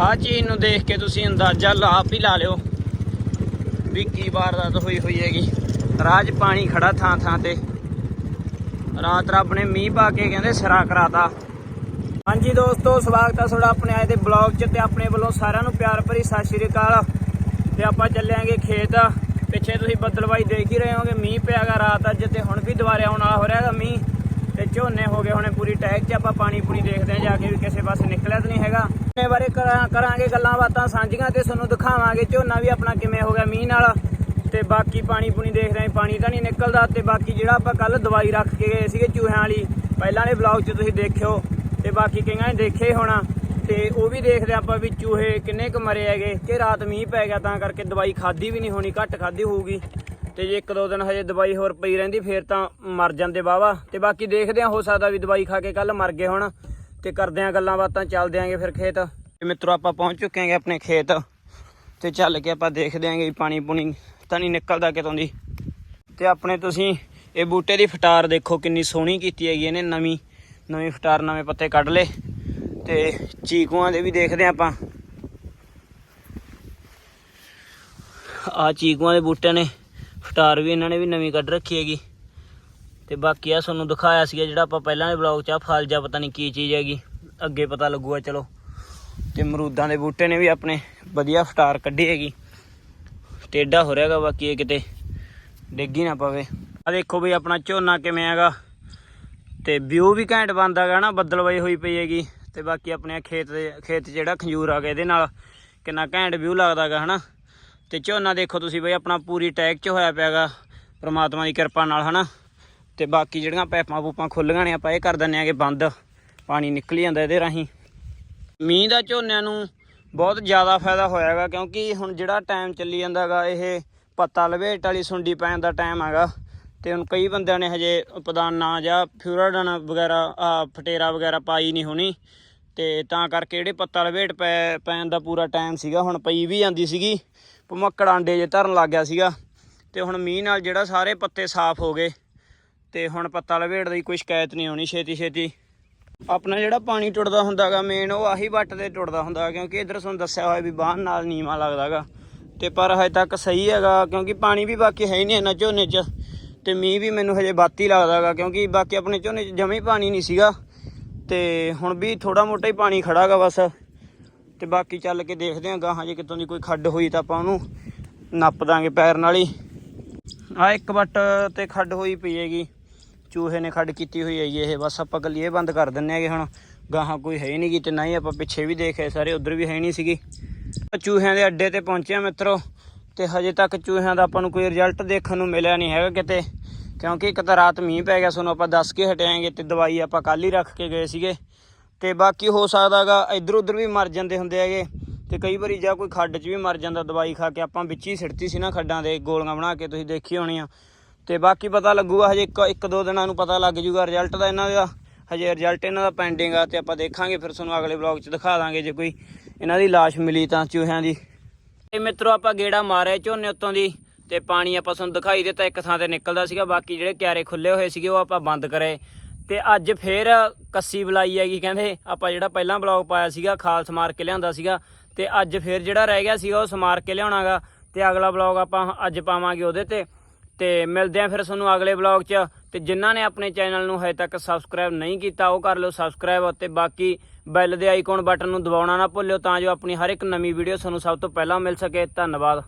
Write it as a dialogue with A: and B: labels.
A: ਆ ਚੀਜ਼ ਨੂੰ ਦੇਖ ਕੇ ਤੁਸੀਂ ਅੰਦਾਜ਼ਾ ਲਾ ਹੀ ਲਾ ਲਿਓ ਵੀ ਕੀ ਵਾਰਦਾਤ ਹੋਈ ਹੋਈ ਹੈਗੀ। ਰਾਜ ਪਾਣੀ ਖੜਾ ਥਾਂ ਥਾਂ ਤੇ। ਰਾਤ ਰੱਬ ਨੇ ਮੀਂਹ ਪਾ ਕੇ ਕਹਿੰਦੇ ਸਿਰਾ ਕਰਾਤਾ। ਹਾਂਜੀ ਦੋਸਤੋ, ਸਵਾਗਤ ਆ ਤੁਹਾਡਾ ਆਪਣੇ ਅੱਜ ਦੇ ਬਲੌਗ 'ਚ ਤੇ ਆਪਣੇ ਵੱਲੋਂ ਸਾਰਿਆਂ ਨੂੰ ਪਿਆਰ ਭਰੀ ਸਤਿ ਸ਼੍ਰੀ ਅਕਾਲ। ਤੇ ਆਪਾਂ ਚੱਲਿਆਂਗੇ ਖੇਤ। ਪਿੱਛੇ ਤੁਸੀਂ ਬੱਦਲਵਾਈ ਦੇਖ ਹੀ ਰਹੇ ਹੋਗੇ ਮੀਂਹ ਪਿਆਗਾ ਰਾਤ ਅੱਜ ਤੇ ਹੁਣ ਵੀ ਦੁਬਾਰੇ ਆਉਣ ਵਾਲਾ ਹੋ ਰਿਹਾ ਮੀਂਹ। ਤੇ ਝੋਨੇ ਹੋ ਗਏ, ਹੁਣੇ ਪੂਰੀ ਟੈਗ 'ਚ ਆਪਾਂ ਪਾਣੀ ਪੂਰੀ ਦੇਖਦੇ ਹਾਂ, ਜਾ ਕੇ ਵੀ ਕਿਸੇ ਪਾਸੇ ਨਿਕਲਿਆ ਤਾਂ ਨਹੀਂ ਹੈਗਾ। ਇਹ ਬਾਰੇ ਕਰਾਂ- ਕਰਾਂਗੇ ਗੱਲਾਂ ਬਾਤਾਂ ਸਾਂਝੀਆਂ ਤੇ ਤੁਹਾਨੂੰ ਦਿਖਾਵਾਂਗੇ ਝੋਨਾ ਵੀ ਆਪਣਾ ਕਿਵੇਂ ਹੋ ਗਿਆ ਮੀਂਹ ਨਾਲ। ਤੇ ਬਾਕੀ ਪਾਣੀ ਪੂਣੀ ਦੇਖਦੇ ਆਂ ਪਾਣੀ ਤਾਂ ਨਹੀਂ ਨਿਕਲਦਾ ਤੇ ਬਾਕੀ ਜਿਹੜਾ ਆਪਾਂ ਕੱਲ ਦਵਾਈ ਰੱਖ ਕੇ ਗਏ ਸੀਗੇ ਚੂਹਿਆਂ ਵਾਲੀ, ਪਹਿਲਾਂ ਦੇ ਵਲੌਗ 'ਚ ਤੁਸੀਂ ਦੇਖਿਓ। ਤੇ ਬਾਕੀ ਕਈਆਂ ਨੇ ਦੇਖੇ ਹੀ ਹੋਣਾ। ਤੇ ਉਹ ਵੀ ਦੇਖਦੇ ਆਪਾਂ ਵੀ ਚੂਹੇ ਕਿੰਨੇ ਕੁ ਮਰੇ ਹੈਗੇ, ਕਿ ਰਾਤ ਮੀਂਹ ਪੈ ਗਿਆ ਤਾਂ ਕਰਕੇ ਦਵਾਈ ਖਾਦੀ ਵੀ ਨਹੀਂ ਹੋਣੀ, ਘੱਟ ਖਾਦੀ ਹੋਊਗੀ। ਤੇ ਜੇ ਇੱਕ ਦੋ ਦਿਨ ਹਜੇ ਦਵਾਈ ਹੋਰ ਪਈ ਰਹਿੰਦੀ, ਫੇਰ ਤਾਂ ਮਰ ਜਾਂਦੇ ਵਾਵਾ ਤੇ ਬਾਕੀ ਦੇਖਦੇ ਆ ਹੋ ਸਕਦਾ ਵੀ ਦਵਾਈ ਖਾ ਕੇ ਕੱਲ ਮਰ ਗਏ ਹੁਣ। ਤੇ ਕਰਦੇ ਆ ਗੱਲਾਂ ਬਾਤਾਂ, ਚੱਲਦੇ ਆਂਗੇ ਫਿਰ ਖੇਤ। ਤੇ ਮਿੱਤਰੋ, ਆਪਾਂ ਪਹੁੰਚ ਚੁੱਕੇ ਆਂਗੇ ਆਪਣੇ ਖੇਤ। ਤੇ ਚੱਲ ਕੇ ਆਪਾਂ ਦੇਖਦੇ ਆਂਗੇ ਵੀ ਪਾਣੀ ਪੁਣੀ ਤਾਂ ਨਹੀਂ ਨਿਕਲਦਾ ਕਿਤੋਂ ਦੀ। ਤੇ ਆਪਣੇ ਤੁਸੀਂ ਇਹ ਬੂਟੇ ਦੀ ਫਟਾਰ ਦੇਖੋ, ਕਿੰਨੀ ਸੋਹਣੀ ਕੀਤੀ ਹੈਗੀ ਇਹਨੇ, ਨਵੀਂ ਨਵੀਂ ਫਟਾਰ, ਨਵੇਂ ਪੱਤੇ ਕੱਢ ਲਏ। ਤੇ ਚੀਕੂਆਂ ਦੇ ਵੀ ਦੇਖਦੇ ਹਾਂ ਆਪਾਂ। ਆ ਚੀਕੂਆਂ ਦੇ ਬੂਟੇ ਨੇ। ਫਟਾਰ ਵੀ ਇਹਨਾਂ ਨੇ ਵੀ ਨਵੀਂ ਕੱਢ ਰੱਖੀ ਹੈਗੀ। ਤੇ ਬਾਕੀ ਆ ਤੁਹਾਨੂੰ ਦਿਖਾਇਆ ਸੀਗਾ ਜਿਹੜਾ ਆਪਾਂ ਪਹਿਲਾਂ ਦੇ ਬਲੌਗ 'ਚ ਆ ਫਲ ਜਾਂ ਪਤਾ ਨਹੀਂ ਕੀ ਚੀਜ਼ ਹੈਗੀ। ਅੱਗੇ ਪਤਾ ਲੱਗੂਗਾ, ਚਲੋ। ਤੇ ਮਰੂਦਾਂ ਦੇ ਬੂਟੇ ਨੇ ਵੀ ਆਪਣੇ ਵਧੀਆ ਫਟਾਰ ਕੱਢੀ ਹੈਗੀ। ਟੇਡਾ ਹੋ ਰਿਹਾਗਾ ਬਾਕੀ ਇਹ ਕਿਤੇ ਡਿੱਗੀ ਨਾ ਪਵੇ। ਆ ਦੇਖੋ ਵੀ ਆਪਣਾ ਝੋਨਾ ਕਿਵੇਂ ਹੈਗਾ। ਤੇ ਵਿਊ ਵੀ ਘੈਂਟ ਬਣਦਾਗਾ ਨਾ ਬੱਦਲਵਾਈ ਹੋਈ ਪਈ ਹੈਗੀ। ਤੇ ਬਾਕੀ ਆਪਣੇ ਖੇਤ ਦੇ ਖੇਤ 'ਚ ਜਿਹੜਾ ਖੰਜੂਰ ਆ ਗਿਆ ਇਹਦੇ ਨਾਲ ਕਿੰਨਾ ਘੈਂਟ ਵਿਊ ਲੱਗਦਾਗਾ ਹਨਾ। ਤੇ ਝੋਨਾ ਦੇਖੋ ਤੁਸੀਂ ਬਈ, ਆਪਣਾ ਪੂਰੀ ਟੈਕ 'ਚ ਹੋਇਆ ਪਿਆਗਾ। ਪ੍ਰਮਾਤਮਾ ਦੀ ਕਿਰਪਾ ਨਾਲ, ਹਨਾ? ਤੇ ਬਾਕੀ ਜਿਹੜੀਆਂ ਪੈਪਾਂ ਪੂਪਾਂ ਖੁੱਲੀਆਂ ਨੇ ਆਪਾਂ ਇਹ ਕਰ ਦਿੰਨੇ ਆਗੇ ਬੰਦ। ਪਾਣੀ ਨਿਕਲ ਜਾਂਦਾ ਇਹਦੇ ਰਾਹੀਂ। ਮੀਂਹ ਦਾ ਝੋਨਿਆਂ ਨੂੰ ਬਹੁਤ ਜ਼ਿਆਦਾ ਫਾਇਦਾ ਹੋਇਆਗਾ, ਕਿਉਂਕਿ ਹੁਣ ਜਿਹੜਾ ਟਾਈਮ ਚੱਲੀ ਜਾਂਦਾਗਾ, ਇਹ ਪੱਤਾ ਲਵੇਟ ਵਾਲੀ ਸੁੰਡੀ ਪੈਣ ਦਾ ਟਾਈਮ ਹੈਗਾ ਤੇ ਹੁਣ ਕਈ ਬੰਦਿਆਂ ਨੇ ਹਜੇ ਪਦਾਨਾ ਜਾਂ ਫਿਊਰਾਡਨ ਵਗੈਰਾ, ਆ ਫਟੇਰਾ ਵਗੈਰਾ ਪਾਈ ਨਹੀਂ ਹੋਣੀ। ਤੇ ਤਾਂ ਕਰਕੇ ਜਿਹੜੇ ਪੱਤਾ ਲਵੇਟ ਪੈ, ਪੈਣ ਦਾ ਪੂਰਾ ਟਾਈਮ ਸੀਗਾ, ਹੁਣ ਪਈ ਵੀ ਜਾਂਦੀ ਸੀਗੀ। ਭਮੱਕੜ ਆਂਡੇ ਜੇ ਧਰਨ ਲੱਗ ਗਿਆ ਸੀਗਾ ਤੇ ਹੁਣ ਮੀਂਹ ਨਾਲ ਜਿਹੜਾ ਸਾਰੇ ਪੱਤੇ ਸਾਫ਼ ਹੋ ਗਏ ਤੇ ਹੁਣ ਪੱਤਾ ਲਵੇਟ ਦੀ ਕੋਈ ਸ਼ਿਕਾਇਤ ਨਹੀਂ ਆਉਣੀ ਛੇਤੀ ਛੇਤੀ। ਆਪਣਾ ਜਿਹੜਾ ਪਾਣੀ ਟੁੱਟਦਾ ਹੁੰਦਾਗਾ ਮੇਨ ਉਹ ਆਹੀ ਵੱਟ ਤੇ ਟੁੱਟਦਾ ਹੁੰਦਾ ਕਿਉਂਕਿ ਇਧਰ ਤੁਹਾਨੂੰ ਦੱਸਿਆ ਹੋਇਆ ਵੀ ਬਾਹਰ ਨਾਲ ਨੀਵਾ ਲੱਗਦਾਗਾ ਤੇ ਪਰ ਹਜੇ ਤੱਕ ਸਹੀ ਹੈਗਾ ਕਿਉਂਕਿ ਪਾਣੀ ਵੀ ਬਾਕੀ ਹੈ ਹੀ ਨਹੀਂ ਇੰਨਾ ਝੋਨੇ 'ਚ ਤੇ ਮੀਂਹ ਵੀ ਮੈਨੂੰ ਹਜੇ ਬਾਤੀ ਲੱਗਦਾਗਾ ਕਿਉਂਕਿ ਬਾਕੀ ਆਪਣੇ ਝੋਨੇ 'ਚ ਜਮੇ ਪਾਣੀ ਨਹੀਂ ਸੀਗਾ ਤੇ ਹੁਣ ਵੀ ਥੋੜਾ ਮੋਟਾ ਹੀ ਪਾਣੀ ਖੜਾਗਾ ਬਸ। ਤੇ ਬਾਕੀ ਚੱਲ ਕੇ ਦੇਖਦੇ ਆਂ ਗਾਹਾਂ ਜੇ ਕਿਤੋਂ ਦੀ ਕੋਈ ਖੱਡ ਹੋਈ ਤਾਂ ਆਪਾਂ ਉਹਨੂੰ ਨੱਪ ਦਾਂਗੇ ਪੈਰ ਨਾਲ ਹੀ। ਆ ਇੱਕ ਵੱਟ ਤੇ ਖੱਡ ਹੋਈ ਪਈ ਹੈਗੀ। ਚੂਹੇ ਨੇ ਖੱਡ ਕੀਤੀ ਹੋਈ ਹੈਗੀ ਇਹ। ਬਸ ਆਪਾਂ ਕੱਲੀ ਇਹ ਬੰਦ ਕਰ ਦਿੰਨੇ ਹੈਗੇ ਹੁਣ। ਗਾਹਾਂ ਕੋਈ ਹੈ ਹੀ ਨਹੀਂ ਗੀ ਤੇ ਨਾ ਹੀ ਆਪਾਂ ਪਿੱਛੇ ਵੀ ਦੇਖੇ ਸਾਰੇ ਉਧਰ ਵੀ ਹੈ ਨਹੀਂ ਸੀਗੀ। ਚੂਹਿਆਂ ਦੇ ਅੱਡੇ ਤੇ ਪਹੁੰਚਿਆ ਮਿੱਤਰੋ। ਤੇ ਹਜੇ ਤੱਕ ਚੂਹਿਆਂ ਦਾ ਆਪਾਂ ਨੂੰ ਕੋਈ ਰਿਜ਼ਲਟ ਦੇਖਣ ਨੂੰ ਮਿਲਿਆ ਨਹੀਂ ਹੈਗਾ ਕਿਤੇ। ਕਿਉਂਕਿ ਇੱਕ ਤਾਂ ਰਾਤ ਮੀਂਹ ਪੈ ਗਿਆ ਸਾਨੂੰ ਆਪਾਂ ਦੱਸ ਕੇ ਹਟਿਆਂਗੇ ਤੇ ਦਵਾਈ ਆਪਾਂ ਕੱਲ ਹੀ ਰੱਖ ਕੇ ਗਏ ਸੀਗੇ। ਤੇ ਬਾਕੀ ਹੋ ਸਕਦਾਗਾ ਇੱਧਰ ਉੱਧਰ ਵੀ ਮਰ ਜਾਂਦੇ ਹੁੰਦੇ ਹੈਗੇ। ਤੇ ਕਈ ਵਾਰੀ ਜਾਂ ਕੋਈ ਖੱਡ 'ਚ ਵੀ ਮਰ ਜਾਂਦਾ, ਦਵਾਈ ਖਾ ਕੇ ਆਪਾਂ ਵਿੱਚ ਹੀ ਸਿੜਤੀ ਸੀ ਨਾ ਖੱਡਾਂ ਦੇ ਗੋਲੀਆਂ ਬਣਾ ਕੇ, ਤੁਸੀਂ ਦੇਖੀ ਹੋਣੀਆਂ। ਤੇ ਬਾਕੀ ਪਤਾ ਲੱਗੂਗਾ, ਹਜੇ ਇੱਕ ਇੱਕ ਦੋ ਦਿਨਾਂ ਨੂੰ ਪਤਾ ਲੱਗ ਜੂਗਾ ਰਿਜ਼ਲਟ ਦਾ ਇਹਨਾਂ ਦਾ। ਹਜੇ ਰਿਜ਼ਲਟ ਇਹਨਾਂ ਦਾ ਪੈਂਡਿੰਗ ਆ ਤੇ ਆਪਾਂ ਦੇਖਾਂਗੇ, ਫਿਰ ਤੁਹਾਨੂੰ ਅਗਲੇ ਵਲੌਗ 'ਚ ਦਿਖਾ ਦਾਂਗੇ ਜੇ ਕੋਈ ਇਹਨਾਂ ਦੀ ਲਾਸ਼ ਮਿਲੀ ਤਾਂ ਚੂਹਿਆਂ ਦੀ। ਤੇ ਮਿੱਤਰੋ, ਆਪਾਂ ਗੇੜਾ ਮਾਰਿਆ ਝੋਨੇ ਉੱਤੋਂ ਦੀ ਤੇ ਪਾਣੀ ਆਪਾਂ ਤੁਹਾਨੂੰ ਦਿਖਾਈ ਦਿੱਤਾ, ਇੱਕ ਥਾਂ ਤੇ ਨਿਕਲਦਾ ਸੀਗਾ। ਬਾਕੀ ਜਿਹੜੇ ਕਿਆਰੇ ਖੁੱਲੇ ਹੋਏ ਸੀਗੇ, ਉਹ ਆਪਾਂ ਬੰਦ ਕਰੇ। ਤੇ ਅੱਜ ਫੇਰ ਕੱਸੀ ਬੁਲਾਈ ਹੈਗੀ, ਕਹਿੰਦੇ ਆਪਾਂ ਜਿਹੜਾ ਪਹਿਲਾਂ ਬਲੌਗ ਪਾਇਆ ਸੀਗਾ ਖਾਲ ਸਮਾਰ ਕੇ ਲਿਆਂਦਾ ਸੀਗਾ ਤੇ ਅੱਜ ਫੇਰ ਜਿਹੜਾ ਰਹਿ ਗਿਆ ਸੀਗਾ, ਉਹ ਸਮਾਰ ਕੇ ਲਿਆਉਣਾਗਾ ਤੇ ਅਗਲਾ ਬਲੌਗ ਆਪਾਂ ਅੱਜ ਪਾਵਾਂਗੇ ਉਹਦੇ ਤੇ। ਤੇ ਮਿਲਦੇ ਆਂ ਫਿਰ ਤੁਹਾਨੂੰ ਅਗਲੇ ਬਲੌਗ 'ਚ। ਤੇ ਜਿਨ੍ਹਾਂ ਨੇ ਆਪਣੇ ਚੈਨਲ ਨੂੰ ਹਜੇ ਤੱਕ ਸਬਸਕ੍ਰਾਈਬ ਨਹੀਂ ਕੀਤਾ, ਉਹ ਕਰ ਲਓ ਸਬਸਕ੍ਰਾਈਬ ਅਤੇ ਬਾਕੀ ਬੈਲ ਦੇ ਆਈਕਨ ਬਟਨ ਨੂੰ ਦਬਾਉਣਾ ਨਾ ਭੁੱਲਿਓ, ਤਾਂ ਜੋ ਆਪਣੀ ਹਰ ਇੱਕ ਨਵੀਂ ਵੀਡੀਓ ਤੁਹਾਨੂੰ ਸਭ ਤੋਂ ਪਹਿਲਾਂ ਮਿਲ ਸਕੇ। ਧੰਨਵਾਦ।